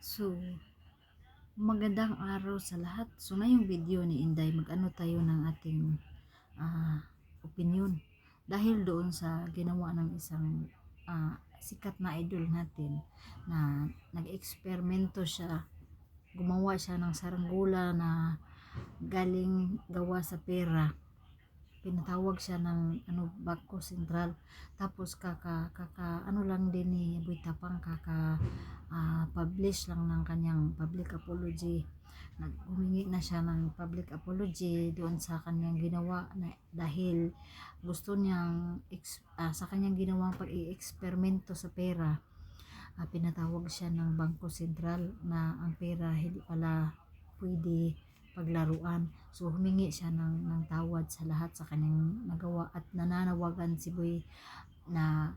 So, magandang araw sa lahat. So, ngayong video ni Inday, mag-ano tayo ng ating ah, opinion. Dahil doon sa ginawa ng isang ah, sikat na idol natin na nag-eksperimento siya, gumawa siya ng saranggula na galing gawa sa pera. Pinatawag siya ng ano Bangko Sentral. Tapos kaka kaka ano lang din ni Boy Tapang kaka ah, publish lang ng kanyang public apology. Naghumingi na siya ng public apology doon sa kanyang ginawa na, dahil gusto niyang ah, sa kanyang ginawang pag-i-eksperimento sa pera. ah, pinatawag siya ng Bangko Sentral na ang pera hindi pala pwede paglaruan. So humingi siya ng, ng tawad sa lahat sa kanyang nagawa at nananawagan si Boy na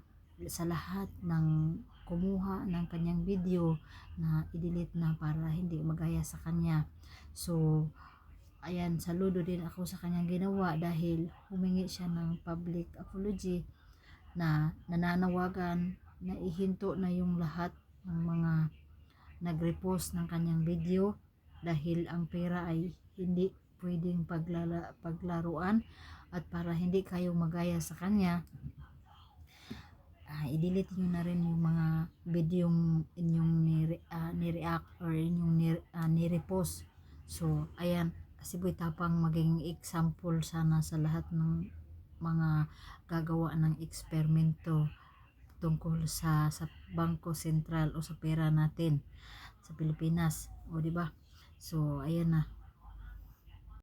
sa lahat ng kumuha ng kanyang video na i-delete na para hindi magaya sa kanya. So, ayan, saludo din ako sa kanyang ginawa dahil humingi siya ng public apology na nananawagan na ihinto na yung lahat ng mga nag-repost ng kanyang video dahil ang pera ay hindi pwedeng paglala, paglaruan at para hindi kayo magaya sa kanya ah, i-delete nyo na rin yung mga video inyong nire, ah, nireact or inyong nire, ah, nirepost. So ayan si Boy Tapang maging example sana sa lahat ng mga gagawa ng eksperimento tungkol sa sa Bangko Sentral o sa pera natin sa Pilipinas. O di ba so ayan na